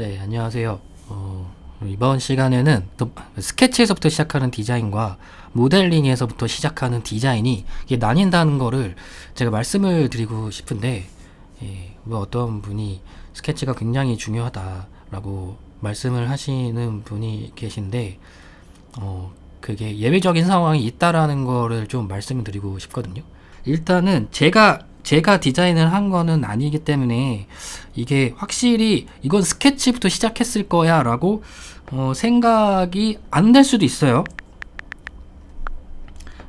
네, 안녕하세요. 어, 이번 시간에는 또 스케치에서부터 시작하는 디자인과 모델링에서부터 시작하는 디자인이 이게 나뉜다는 거를 제가 말씀을 드리고 싶은데, 예, 뭐 어떤 분이 스케치가 굉장히 중요하다라고 말씀을 하시는 분이 계신데, 어, 그게 예외적인 상황이 있다라는 거를 좀 말씀을 드리고 싶거든요. 일단은 제가 제가 디자인을 한 거는 아니기 때문에 이게 확실히 이건 스케치부터 시작했을 거야 라고 어, 생각이 안 될 수도 있어요.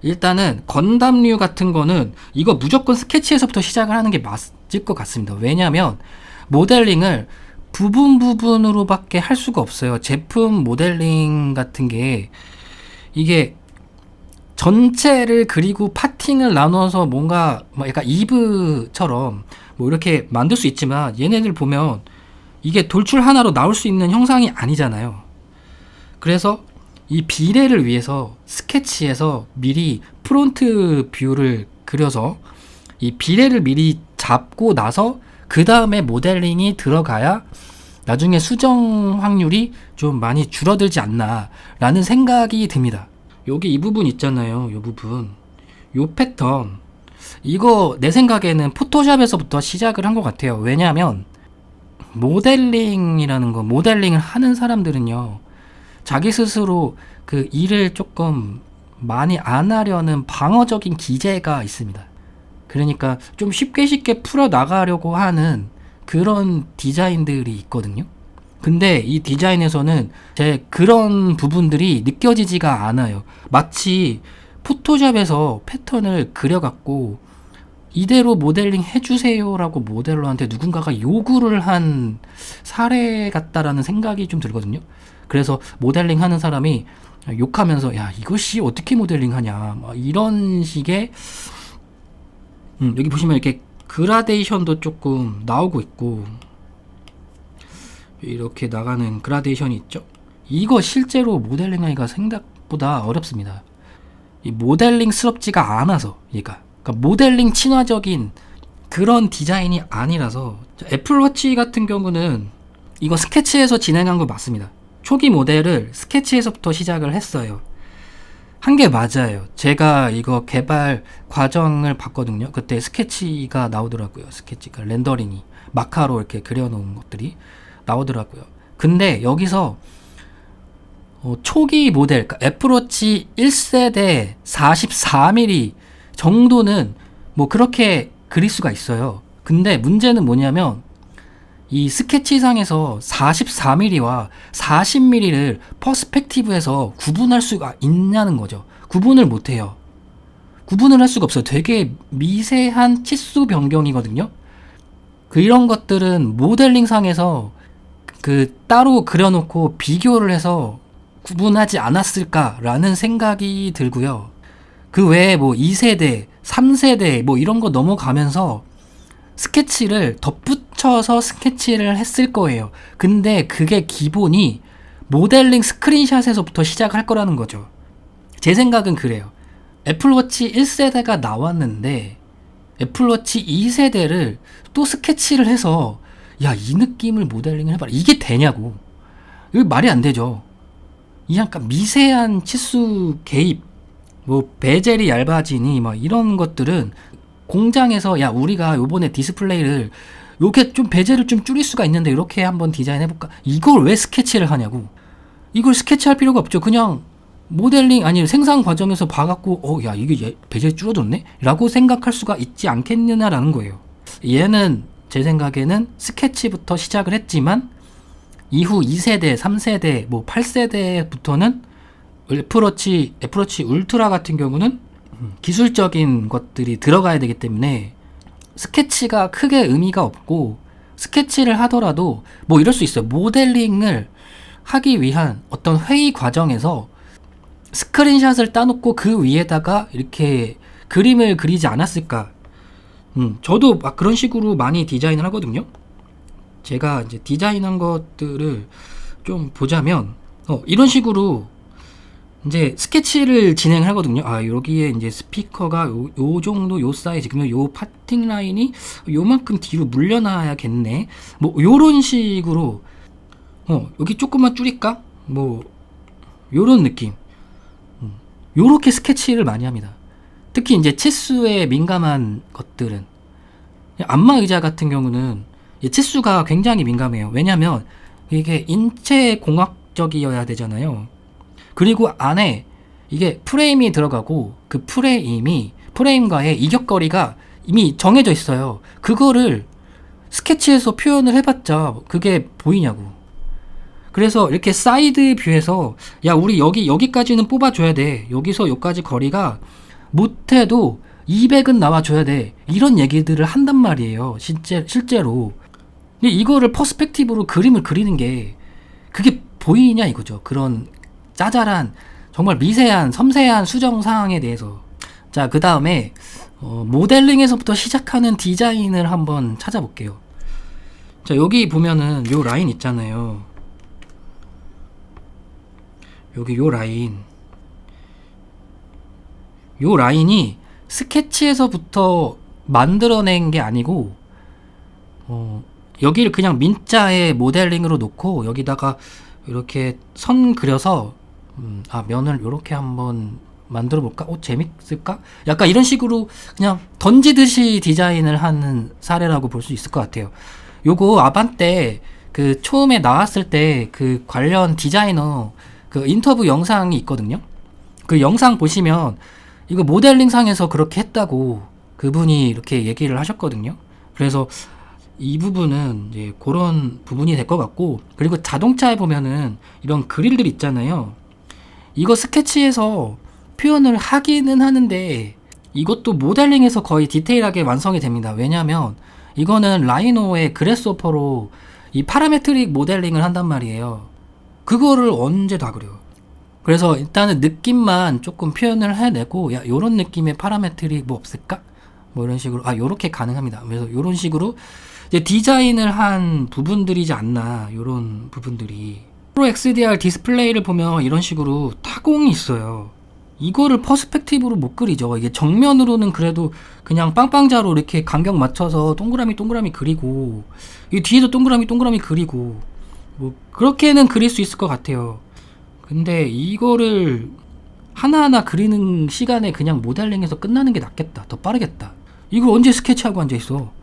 일단은 건담류 같은 거는 이거 무조건 스케치에서부터 시작을 하는 게 맞을 것 같습니다. 왜냐하면 모델링을 부분 부분으로밖에 할 수가 없어요. 제품 모델링 같은 게 이게 전체를 그리고 파팅을 나눠서 뭔가 뭐 약간 이브처럼 뭐 이렇게 만들 수 있지만 얘네들 보면 이게 돌출 하나로 나올 수 있는 형상이 아니잖아요. 그래서 이 비례를 위해서 스케치에서 미리 프론트 뷰를 그려서 이 비례를 미리 잡고 나서 그 다음에 모델링이 들어가야 나중에 수정 확률이 좀 많이 줄어들지 않나라는 생각이 듭니다. 여기 이 부분 있잖아요. 이 부분. 요 패턴. 이거 내 생각에는 포토샵에서부터 시작을 한 것 같아요. 왜냐하면 모델링이라는 거, 모델링을 하는 사람들은요. 자기 스스로 그 일을 조금 많이 안 하려는 방어적인 기제가 있습니다. 그러니까 좀 쉽게 쉽게 풀어 나가려고 하는 그런 디자인들이 있거든요. 근데 이 디자인에서는 제 그런 부분들이 느껴지지가 않아요. 마치 포토샵에서 패턴을 그려갖고 이대로 모델링 해주세요라고 모델러한테 누군가가 요구를 한 사례 같다라는 생각이 좀 들거든요. 그래서 모델링 하는 사람이 욕하면서 야 이것이 어떻게 모델링 하냐 막 이런 식의 음, 여기 보시면 이렇게 그라데이션도 조금 나오고 있고 이렇게 나가는 그라데이션이 있죠. 이거 실제로 모델링하기가 생각보다 어렵습니다. 이 모델링스럽지가 않아서 얘가 그러니까 모델링 친화적인 그런 디자인이 아니라서 애플워치 같은 경우는 이거 스케치에서 진행한 거 맞습니다. 초기 모델을 스케치에서부터 시작을 했어요. 한 게 맞아요. 제가 이거 개발 과정을 봤거든요. 그때 스케치가 나오더라고요. 스케치가 렌더링이 마카로 이렇게 그려놓은 것들이 나오더라고요. 근데 여기서 어, 초기 모델, 그러니까 애플워치 1세대 44mm 정도는 뭐 그렇게 그릴 수가 있어요. 근데 문제는 뭐냐면 이 스케치상에서 44mm와 40mm를 퍼스펙티브에서 구분할 수가 있냐는 거죠. 구분을 못 해요. 구분을 할 수가 없어요. 되게 미세한 치수 변경이거든요. 그 이런 것들은 모델링상에서 그 따로 그려놓고 비교를 해서 구분하지 않았을까라는 생각이 들고요. 그 외에 뭐 2세대, 3세대 뭐 이런 거 넘어가면서 스케치를 덧붙여서 스케치를 했을 거예요. 근데 그게 기본이 모델링 스크린샷에서부터 시작할 거라는 거죠. 제 생각은 그래요. 애플워치 1세대가 나왔는데 애플워치 2세대를 또 스케치를 해서 야, 이 느낌을 모델링을 해봐라. 이게 되냐고. 이거 말이 안 되죠. 이 약간 미세한 치수 개입, 뭐 베젤이 얇아지니 막 이런 것들은 공장에서 야 우리가 요번에 디스플레이를 이렇게 좀 베젤을 좀 줄일 수가 있는데 이렇게 한번 디자인 해 볼까? 이걸 왜 스케치를 하냐고. 이걸 스케치할 필요가 없죠. 그냥 모델링 아니 생산 과정에서 봐 갖고 어 야 이게 베젤 줄어들네? 라고 생각할 수가 있지 않겠느냐라는 거예요. 얘는 제 생각에는 스케치부터 시작을 했지만 이후 2세대, 3세대, 뭐 8세대부터는 애플워치, 애플워치 울트라 같은 경우는 기술적인 것들이 들어가야 되기 때문에 스케치가 크게 의미가 없고 스케치를 하더라도 뭐 이럴 수 있어요. 모델링을 하기 위한 어떤 회의 과정에서 스크린샷을 따놓고 그 위에다가 이렇게 그림을 그리지 않았을까 음, 저도 막 그런 식으로 많이 디자인을 하거든요. 제가 이제 디자인한 것들을 좀 보자면, 어, 이런 식으로 이제 스케치를 진행하거든요. 아, 여기에 이제 스피커가 요, 요 정도 요 사이즈, 그러면 요 파팅 라인이 요만큼 뒤로 물려놔야겠네. 뭐, 요런 식으로 어, 여기 조금만 줄일까? 뭐, 요런 느낌. 음, 요렇게 스케치를 많이 합니다. 특히 이제 치수에 민감한 것들은. 안마 의자 같은 경우는 이 치수가 굉장히 민감해요. 왜냐면 이게 인체 공학적이어야 되잖아요. 그리고 안에 이게 프레임이 들어가고 그 프레임이 프레임과의 이격거리가 이미 정해져 있어요. 그거를 스케치에서 표현을 해봤자 그게 보이냐고. 그래서 이렇게 사이드 뷰에서 야 우리 여기 여기까지는 뽑아줘야 돼. 여기서 여기까지 거리가 못해도 200은 나와줘야 돼. 이런 얘기들을 한단 말이에요. 실제 실제로. 근데 이거를 퍼스펙티브로 그림을 그리는 게 그게 보이냐 이거죠. 그런 짜잘한 정말 미세한 섬세한 수정 사항에 대해서. 자, 그 다음에 어, 모델링에서부터 시작하는 디자인을 한번 찾아볼게요. 자, 여기 보면은 요 라인 있잖아요. 여기 요 라인. 요 라인이 스케치에서부터 만들어낸 게 아니고, 어, 여기를 그냥 민자의 모델링으로 놓고, 여기다가 이렇게 선 그려서, 음, 아, 면을 이렇게 한번 만들어 볼까? 어, 재밌을까? 약간 이런 식으로 그냥 던지듯이 디자인을 하는 사례라고 볼 수 있을 것 같아요. 요거 아반떼 그 처음에 나왔을 때 그 관련 디자이너 그 인터뷰 영상이 있거든요. 그 영상 보시면 이거 모델링 상에서 그렇게 했다고 그분이 이렇게 얘기를 하셨거든요. 그래서 이 부분은 이제 그런 부분이 될 것 같고 그리고 자동차에 보면은 이런 그릴들 있잖아요. 이거 스케치에서 표현을 하기는 하는데 이것도 모델링에서 거의 디테일하게 완성이 됩니다. 왜냐하면 이거는 라이노의 그래스오퍼로 이 파라메트릭 모델링을 한단 말이에요. 그거를 언제 다 그려? 그래서 일단은 느낌만 조금 표현을 해내고 야 요런 느낌의 파라메트릭 뭐 없을까? 뭐 이런 식으로 아 요렇게 가능합니다. 그래서 요런 식으로 이제 디자인을 한 부분들이지 않나 요런 부분들이 프로 XDR 디스플레이를 보면 이런 식으로 타공이 있어요. 이거를 퍼스펙티브로 못 그리죠. 이게 정면으로는 그래도 그냥 빵빵자로 이렇게 간격 맞춰서 동그라미 동그라미 그리고 이 뒤에도 동그라미 동그라미 그리고 뭐 그렇게는 그릴 수 있을 것 같아요. 근데 이거를 하나하나 그리는 시간에 그냥 모델링해서 끝나는 게 낫겠다. 더 빠르겠다. 이걸 언제 스케치하고 앉아 있어?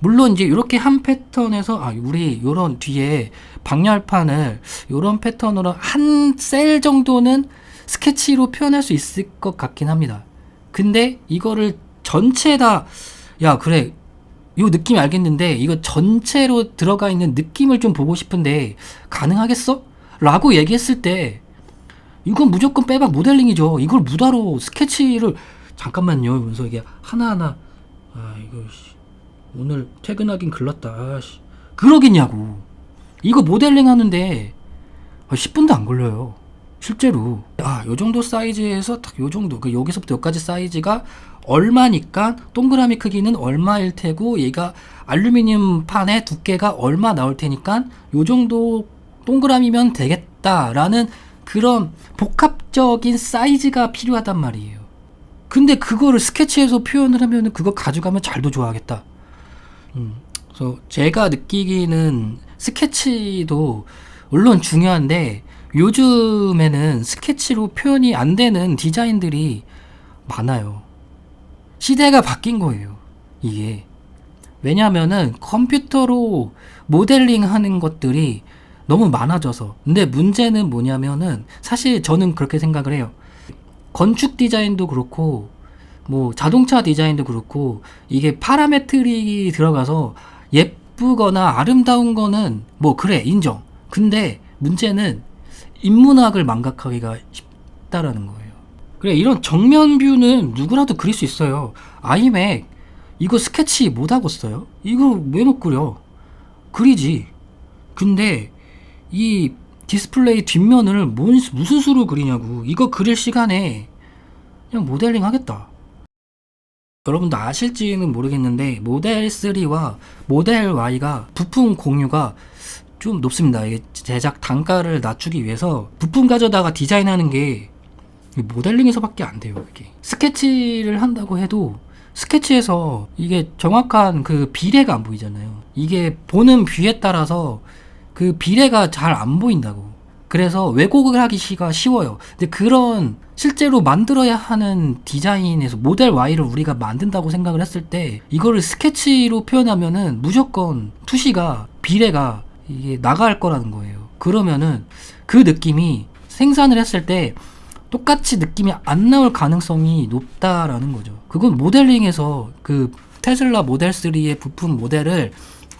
물론 이제 이렇게 한 패턴에서 아 우리 요런 뒤에 방열판을 요런 패턴으로 한 셀 정도는 스케치로 표현할 수 있을 것 같긴 합니다. 근데 이거를 전체 다, 야, 그래. 요 느낌이 알겠는데, 이거 전체로 들어가 있는 느낌을 좀 보고 싶은데, 가능하겠어? 라고 얘기했을 때, 이건 무조건 빼박 모델링이죠. 이걸 무다로 스케치를, 잠깐만요. 이러면서 이게 하나하나, 아, 이거, 씨, 오늘 퇴근하긴 글렀다. 아, 씨. 그러겠냐고. 이거 모델링 하는데, 10분도 안 걸려요. 실제로 아, 요 정도 사이즈에서 딱 요 정도 그 여기서부터 여기까지 사이즈가 얼마니까 동그라미 크기는 얼마일 테고 얘가 알루미늄 판의 두께가 얼마 나올 테니까 요 정도 동그라미면 되겠다라는 그런 복합적인 사이즈가 필요하단 말이에요. 근데 그거를 스케치해서 표현을 하면은 그거 가져가면 잘도 좋아하겠다. 음, 그래서 제가 느끼기는 스케치도 물론 중요한데 요즘에는 스케치로 표현이 안 되는 디자인들이 많아요. 시대가 바뀐 거예요. 이게. 왜냐면은 컴퓨터로 모델링 하는 것들이 너무 많아져서. 근데 문제는 뭐냐면은 사실 저는 그렇게 생각을 해요. 건축 디자인도 그렇고 뭐 자동차 디자인도 그렇고 이게 파라메트릭이 들어가서 예쁘거나 아름다운 거는 뭐 그래 인정. 근데 문제는 인문학을 망각하기가 쉽다라는 거예요. 그래 이런 정면 뷰는 누구라도 그릴 수 있어요. 아이맥 이거 스케치 못 하고 써요? 이거 왜 못 그려? 그리지. 근데 이 디스플레이 뒷면을 뭔, 무슨 수로 그리냐고. 이거 그릴 시간에 그냥 모델링 하겠다. 여러분도 아실지는 모르겠는데 모델 3와 모델 Y가 부품 공유가 좀 높습니다. 이게 제작 단가를 낮추기 위해서 부품 가져다가 디자인하는 게 모델링에서밖에 안 돼요. 이게 스케치를 한다고 해도 스케치에서 이게 정확한 그 비례가 안 보이잖아요. 이게 보는 뷰에 따라서 그 비례가 잘 안 보인다고. 그래서 왜곡을 하기가 쉬워요. 근데 그런 실제로 만들어야 하는 디자인에서 모델 Y를 우리가 만든다고 생각을 했을 때 이거를 스케치로 표현하면은 무조건 투시가 비례가 이게 나갈 거라는 거예요. 그러면은 그 느낌이 생산을 했을 때 똑같이 느낌이 안 나올 가능성이 높다라는 거죠. 그건 모델링에서 그 테슬라 모델 3의 부품 모델을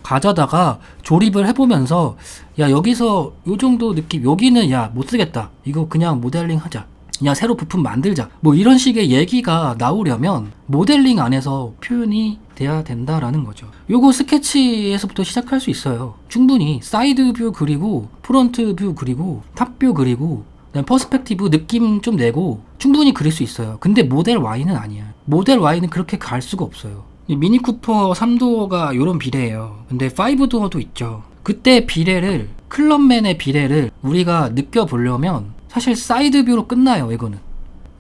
가져다가 조립을 해보면서 야 여기서 요 정도 느낌 여기는 야 못 쓰겠다. 이거 그냥 모델링 하자. 그냥 새로 부품 만들자. 뭐 이런 식의 얘기가 나오려면 모델링 안에서 표현이 돼야 된다라는 거죠. 요거 스케치에서부터 시작할 수 있어요. 충분히 사이드 뷰 그리고 프론트 뷰 그리고 탑 뷰 그리고 퍼스펙티브 느낌 좀 내고 충분히 그릴 수 있어요. 근데 모델 Y는 아니야 모델 Y는 그렇게 갈 수가 없어요. 이 미니 쿠퍼 3도어가 요런 비례예요. 근데 5도어도 있죠. 그때 비례를 클럽맨의 비례를 우리가 느껴보려면 사실 사이드 뷰로 끝나요. 이거는.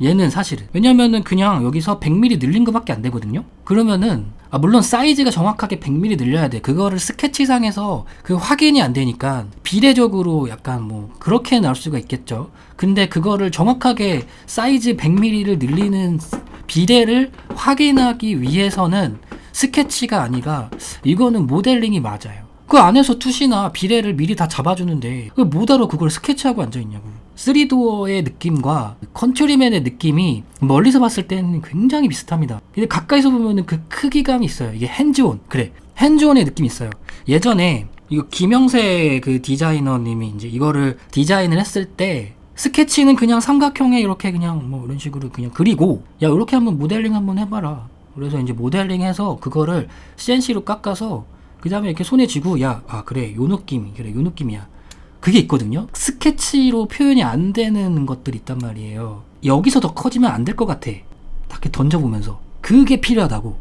얘는 사실은. 왜냐면은 그냥 여기서 100mm 늘린 것밖에 안 되거든요. 그러면은 아 물론 사이즈가 정확하게 100mm 늘려야 돼. 그거를 스케치상에서 그 확인이 안 되니까 비례적으로 약간 뭐 그렇게 나올 수가 있겠죠. 근데 그거를 정확하게 사이즈 100mm를 늘리는 비례를 확인하기 위해서는 스케치가 아니라 이거는 모델링이 맞아요. 그 안에서 투시나 비례를 미리 다 잡아주는데 그 뭐하러 그걸 스케치하고 앉아있냐고. 3도어의 느낌과 컨트리맨의 느낌이 멀리서 봤을 때는 굉장히 비슷합니다. 근데 가까이서 보면은 그 크기감이 있어요. 이게 핸즈온. 그래. 핸즈온의 느낌이 있어요. 예전에 이거 김영세 그 디자이너님이 이제 이거를 디자인을 했을 때 스케치는 그냥 삼각형에 이렇게 그냥 뭐 이런 식으로 그냥 그리고 야 이렇게 한번 모델링 한번 해봐라. 그래서 이제 모델링해서 그거를 CNC로 깎아서 그 다음에 이렇게 손에 쥐고 야 아 그래 요 느낌 그래 요 느낌이야. 그게 있거든요. 스케치로 표현이 안 되는 것들이 있단 말이에요. 여기서 더 커지면 안 될 것 같아. 딱 이렇게 던져보면서 그게 필요하다고.